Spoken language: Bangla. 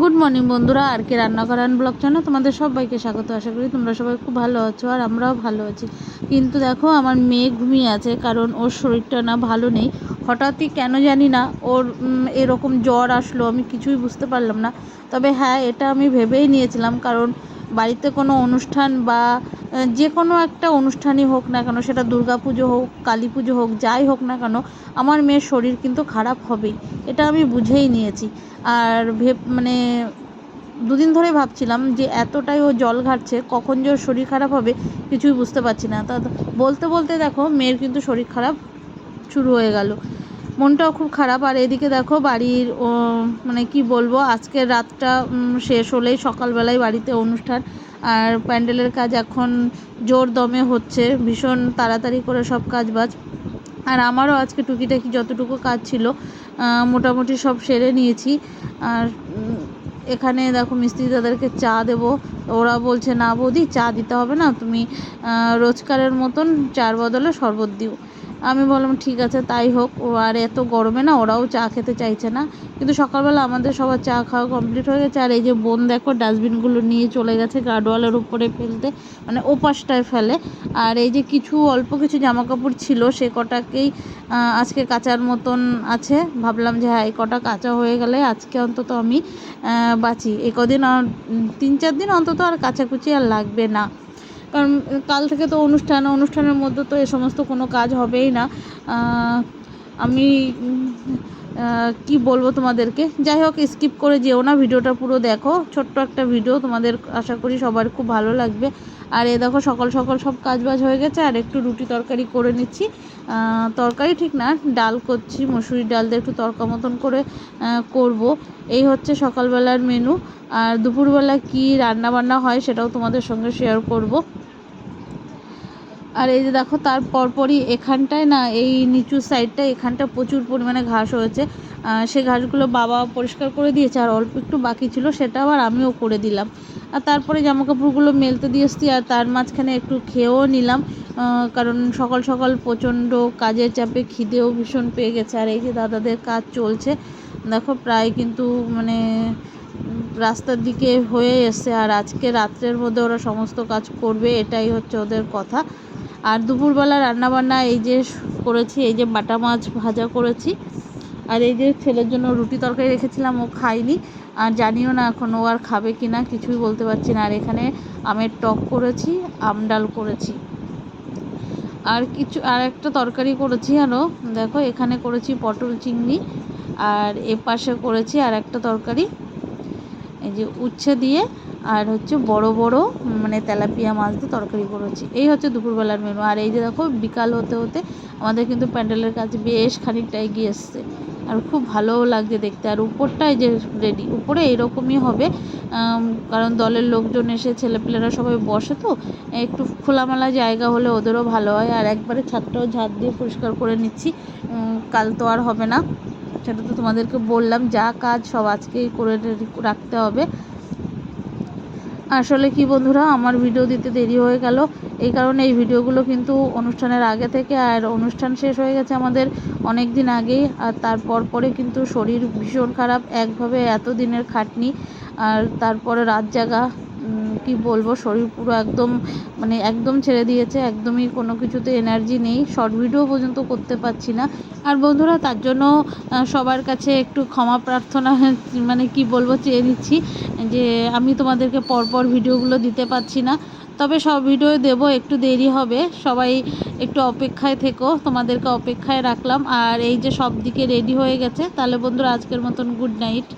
গুড মর্নিং বন্ধুরা। আর কে রান্না করান ব্লগ চ্যানেল তোমাদের সবাইকে স্বাগত। আশা করি তোমরা সবাই খুব ভালো আছো আর আমরাও ভালো আছি। কিন্তু দেখো, আমার মেয়ে ঘুমিয়ে আছে কারণ ওর শরীরটা না ভালো নেই। হঠাৎই কেন জানি না ওর এরকম জ্বর আসলো, আমি কিছুই বুঝতে পারলাম না। তবে হ্যাঁ এটা আমি ভেবেই নিয়েছিলাম কারণ বাড়িতে কোনো অনুষ্ঠান বা যে কোনো একটা অনুষ্ঠানই হোক না কেন, সেটা দুর্গা পুজো হোক, কালী পুজো হোক, যাই হোক না কেন, আমার মেয়ের শরীর কিন্তু খারাপ হবেই। এটা আমি বুঝেই নিয়েছি। আর ভেব মানে দুদিন ধরে ভাবছিলাম যে এতটাই ও জল ঘাটছে, কখন যে ওর শরীর খারাপ হবে কিছুই বুঝতে পারছি না। তা বলতে বলতে দেখো, মেয়ের কিন্তু শরীর খারাপ শুরু হয়ে গেল। মনটাও খুব খারাপ। আর এদিকে দেখো বাড়ির মানে কি বলব আজকের রাতটা শেষ হলেই সকালবেলায় বাড়িতে অনুষ্ঠান। আর প্যান্ডেলের কাজ এখন জোর দমে হচ্ছে, ভীষণ তাড়াতাড়ি করে সব কাজ বাজ আর আমারও আজকে টুকিটাকি যতটুকু কাজ ছিল মোটামুটি সব সেরে নিয়েছি। আর এখানে দেখো মিস্ত্রি দাদাকে চা দেবো। ওরা বলছে, না বৌদি, চা দিতে হবে না, তুমি রোজকারের মতন চার বদলে শরবত দিও। আমি বললাম, ঠিক আছে, তাই হোক। ও আর এত গরমে না, ওরাও চা খেতে চাইছে না। কিন্তু সকালবেলা আমাদের সবার চা খাওয়া কমপ্লিট হয়ে গেছে। আর এই যে বোন দেখো, ডাস্টবিনগুলো নিয়ে চলে গেছে গার্ডওয়ালের উপরে ফেলতে মানে ওপাশটায় ফেলে। আর এই যে কিছু, অল্প কিছু জামা কাপড় ছিল, সে কটাকেই আজকে কাচার মতন আছে। ভাবলাম যে হ্যাঁ এই কটা কাঁচা হয়ে গেলে আজকে অন্তত আমি বাঁচি। এ কদিন, তিন চার দিন অন্তত আর কাচাকুচি আর লাগবে না। কারণ কাল থেকে তো অনুষ্ঠান অনুষ্ঠানের মধ্যে তো এ সমস্ত কোনো কাজ হবেই না। আমি কি বলব তোমাদেরকে? যাই হোক স্কিপ করে যেও না, ভিডিওটা পুরো দেখো। ছোট্ট একটা ভিডিও তোমাদের আশা করি সবার খুব ভালো লাগবে। আর এ দেখো, সকাল সকাল সব কাজ বাজ হয়ে গেছে, আর একটু রুটি তরকারি করে নিচ্ছি। তরকারি ঠিক না, ডাল করছি মসুরি ডাল দিয়ে একটু তরকা মতন করে করব। এই হচ্ছে সকালবেলার মেনু আর দুপুরবেলা কি রান্না বান্না হয় সেটাও তোমাদের সঙ্গে শেয়ার করব। আর এই যে দেখো, তার পরপরই এখানটায় না, এই নিচু সাইডটা এখানটা প্রচুর পরিমাণে ঘাস হয়েছে। সে ঘাসগুলো বাবা পরিষ্কার করে দিয়েছে, আর অল্প একটু বাকি ছিল, সেটা আবার আমিও করে দিলাম। আর তারপরে জামা কাপড়গুলো মেলতে দিয়ে এসছি, আর তার মাঝখানে একটু খেয়েও নিলাম। কারণ সকাল সকাল প্রচণ্ড কাজের চাপে খিদেও ভীষণ পেয়ে গেছে, আর এই যে দাদাদের কাজ চলছে। দেখো, প্রায় কিন্তু মানে রাস্তার দিকে হয়ে এসছে, আর আজকে রাত্রের মধ্যে ওরা সমস্ত কাজ করবে, এটাই হচ্ছে ওদের কথা। আর দুপুরবেলা রান্নাবান্না এই যে করেছি, এই যে বাটা মাছ ভাজা করেছি। আর এই যে ছেলের জন্য রুটি তরকারি রেখেছিলাম, ও খায়নি। আর জানিও না এখন ও আর খাবে কি না কিছুই বলতে পারছি না। আর এখানে আমের টক করেছি, আম ডাল করেছি। আর কিছু, আর একটা তরকারি করেছি আরও দেখো, এখানে করেছি পটল চিংড়ি, আর এ পাশে করেছি আর একটা তরকারি। এই যে উচ্ছে দিয়ে আর হচ্ছে বড় বড় মানে তেলাপিয়া মাছ দিয়ে তরকারি করেছি। এই হচ্ছে দুপুরবেলার মেনু আর এই যে দেখো, বিকাল হতে হতে আমাদের কিন্তু প্যান্ডেলের কাজ বেশ খানিকটা এগিয়ে এসছে। আর খুব ভালোও লাগছে দেখতে। আর উপরটাই যে রেডি উপরে এরকমই হবে। কারণ দলের লোকজন এসে, ছেলেপেলেরা সবাই বসে তো, একটু খোলামেলা জায়গা হলে ওদেরও ভালো হয়। আর একবারে ছাদটাও ঝাঁট দিয়ে পরিষ্কার করে নিচ্ছি। কাল তো আর হবে না। সেটা তো তোমাদেরকে বললাম। যা কাজ সব আজকেই করে রাখতে হবে। আসলে কি বন্ধুরা, আমার ভিডিও দিতে দেরি হয়ে গেল। এই কারণে এই ভিডিওগুলো কিন্তু অনুষ্ঠানের আগে থেকে, আর অনুষ্ঠান শেষ হয়ে গেছে আমাদের অনেক দিন আগেই, আর তারপর পরে কিন্তু শরীর ভীষণ খারাপ, একভাবে এত দিনের খাটনি, আর তারপরে রাত জাগা কি বলব, শরীর পুরো একদম মানে একদম ছেড়ে দিয়েছে, একদমই কোনো কিছুতে এনার্জি নেই শর্ট ভিডিও পর্যন্ত করতে পারছি না। আর বন্ধুরা, তার জন্য সবার কাছে একটু ক্ষমা প্রার্থনা মানে কি বলব, চেয়ে নিচ্ছি যে আমি তোমাদেরকে পরপর ভিডিওগুলো দিতে পারছি না। তবে সব ভিডিও দেব, একটু দেরি হবে, সবাই একটু অপেক্ষায় থেকো, তোমাদেরকে অপেক্ষায় রাখলাম। আর এই যে সব দিকে রেডি হয়ে গেছে, তাহলে বন্ধুরা, আজকের মতন গুড নাইট